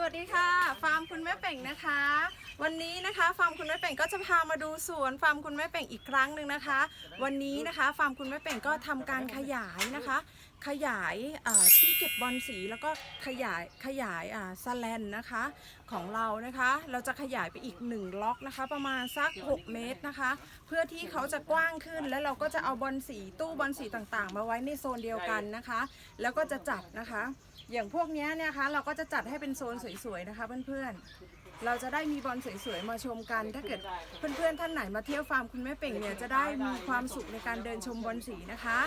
สวัสดีค่ะ ฟาร์มคุณแม่เป่งนะคะ วันนี้นะคะฟาร์มคุณแม่เป่งก็จะพามาดูสวนฟาร์มคุณแม่เป่งอีกครั้งหนึ่งนะคะ วันนี้นะคะฟาร์มคุณแม่เป่งก็ทำการขยายนะคะ ขยายที่เก็บบอลสีแล้วก็ขยายขยายสแลนนะคะของเรานะคะ เราจะขยายไปอีก 1 ล็อกนะคะ ประมาณสัก 6 เมตรนะคะ เพื่อที่เขาจะกว้างขึ้นแล้วเราก็จะเอาบอลสีตู้บอลสีต่างๆ มาไว้ในโซนเดียวกันนะคะ แล้วก็จะจัดนะคะ อย่างพวกนี้เนี่ยนะคะเราก็จะจัดให้เป็นโซนสวยๆนะคะเพื่อนๆ เราจะได้มีบอลสวยๆมาชมกัน ถ้าเกิดเพื่อนๆท่านไหนมาเที่ยวฟาร์มคุณแม่เป่งเนี่ยจะได้มีความสุขในการเดินชมบอลสีนะคะ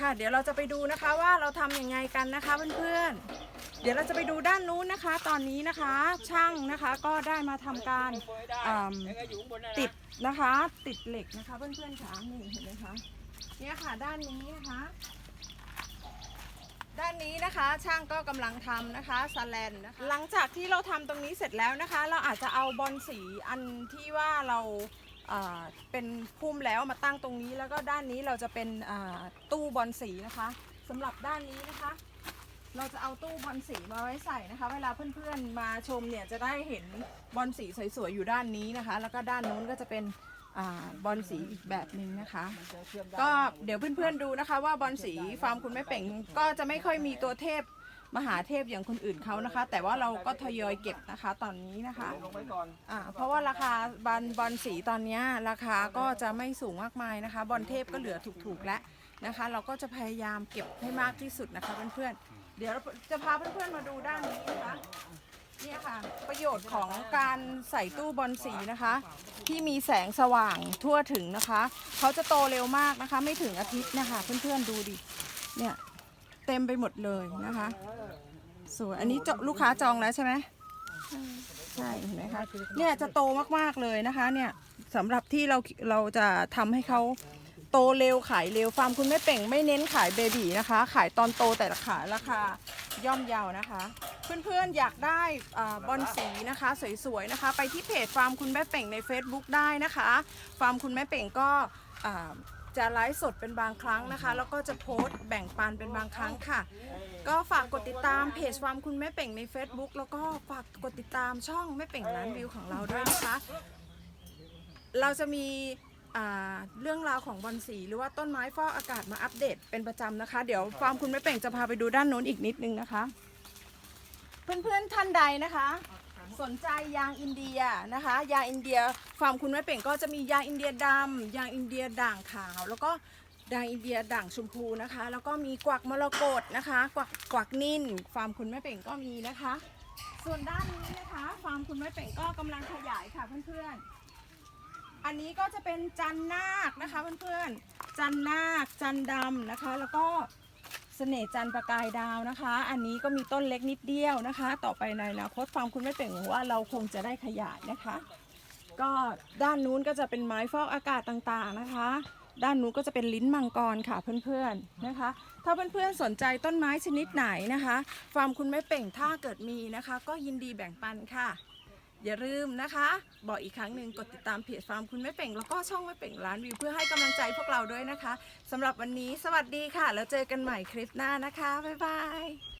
ค่ะ เดี๋ยวเราจะไปดูนะคะว่าเราทำยังไงกันนะคะเพื่อนๆ เดี๋ยวเราจะไปดูด้านนู้นนะคะ ตอนนี้นะคะช่างนะคะก็ได้มาทำการติดนะคะ ติดเหล็กนะคะเพื่อนๆค่ะนี่เห็นไหมคะเนี่ยค่ะด้านนี้นะคะ นี้นะคะ ช่างก็กำลังทำนะคะสแลนนะคะหลังจากที่เราทำตรงนี้เสร็จแล้วนะคะ เราอาจจะเอาบอลสีอันที่ว่าเราเป็นพุ่มแล้วมาตั้งตรงนี้ แล้วก็ด้านนี้เราจะเป็นตู้บอลสีนะคะสำหรับด้านนี้นะคะ เราจะเอาตู้บอลสีมาไว้ใส่นะคะ เวลาเพื่อนๆมาชมเนี่ยจะได้เห็นบอลสีสวยๆอยู่ด้านนี้นะคะ แล้วก็ด้านนู้นก็จะเป็น บอลสีอีกแบบหนึ่งนะคะ ก็เดี๋ยวเพื่อนๆดูนะคะ ว่าบอลสีฟาร์มคุณแม่เป่งก็จะไม่ค่อยมีตัวเทพมหาเทพอย่างคนอื่นเขานะคะ แต่ว่าเราก็ทยอยเก็บนะคะตอนนี้นะคะอ่าเพราะว่าราคาบอลบอลสีตอนนี้ราคาก็จะไม่สูงมากมายนะคะ บอลเทพก็เหลือถูกๆแล้วนะคะ เราก็จะพยายามเก็บให้มากที่สุดนะคะเพื่อนๆเดี๋ยวเราจะพาเพื่อนๆมาดูด้านนี้นะคะ เนี่ยค่ะ ประโยชน์ของการใส่ตู้บอลสีนะคะ ที่มีแสงสว่างทั่วถึงนะคะ เขาจะโตเร็วมากนะคะ ไม่ถึงอาทิตย์นะคะเพื่อนๆดูดิเนี่ยเต็มไปหมดเลยนะคะสวยอันนี้ลูกค้าจองแล้วใช่ไหมใช่เห็นไหมคะเนี่ยจะโตมากๆเลยนะคะ เนี่ยสำหรับที่เราเราจะทำให้เขาโตเร็วขายเร็วฟาร์มคุณแม่เป่งไม่เน้นขายเบบีนะคะ ขายตอนโตแต่ขายราคา ย่อมเยาวนะคะ เพื่อนๆอยากได้บอลสีนะคะสวยๆนะคะ ไปที่เพจฟาร์มคุณแม่เป่งใน Facebook ได้นะคะ ฟาร์มคุณแม่เป่งก็จะไลฟ์สดเป็นบางครั้งนะคะ แล้วก็จะโพสต์แบ่งปันเป็นบางครั้งค่ะ ก็ฝากกดติดตามเพจฟาร์มคุณแม่เป่งใน Facebook แล้วก็ฝากกดติดตามช่องแม่เป่งร้านวิวของเราด้วยนะคะ เราจะมี เรื่องราวของบอลสีหรือว่าต้นไม้ฟอกอากาศมาอัปเดตเป็นประจำนะคะ เดี๋ยวฟาร์มคุณแม่เป่งจะพาไปดูด้านโน้นอีกนิดนึงนะคะ เพื่อนๆท่านใดนะคะ สนใจยางอินเดียนะคะ ยางอินเดียฟาร์มคุณแม่เป่งก็จะมียางอินเดียดำยางอินเดียด่างขาว แล้วก็ยางอินเดียด่างชมพูนะคะ แล้วก็มีกวักมรกตนะคะ กวักกวักนิ่นฟาร์มคุณแม่เป่งก็มีนะคะ ส่วนด้านนี้นะคะ ฟาร์มคุณแม่เป่งก็กำลังขยายค่ะเพื่อนๆ อันนี้ก็จะเป็นจันนาคนะคะเพื่อนๆ จันนาค จันดำนะคะ แล้วก็เสน่ห์จันประกายดาวนะคะ อันนี้ก็มีต้นเล็กนิดเดียวนะคะ ต่อไปในอนาคตฟาร์มคุณไม่เป่งว่าเราคงจะได้ขยายนะคะ ก็ด้านนู้นก็จะเป็นไม้ฟอกอากาศต่างๆนะคะ ด้านนู้นก็จะเป็นลิ้นมังกรค่ะเพื่อนๆนะคะ ถ้าเพื่อนๆสนใจต้นไม้ชนิดไหนนะคะ ฟาร์มคุณไม่เป่งถ้าเกิดมีนะคะ ก็ยินดีแบ่งปันค่ะ อย่าลืมนะคะ บอกอีกครั้งหนึ่งกดติดตามเพจฟาร์มคุณแม่เป่ง แล้วก็ช่องแม่เป่งร้านวิวเพื่อให้กำลังใจพวกเราด้วยนะคะสำหรับวันนี้สวัสดีค่ะ แล้วเจอกันใหม่คลิปหน้านะคะ บ๊ายบาย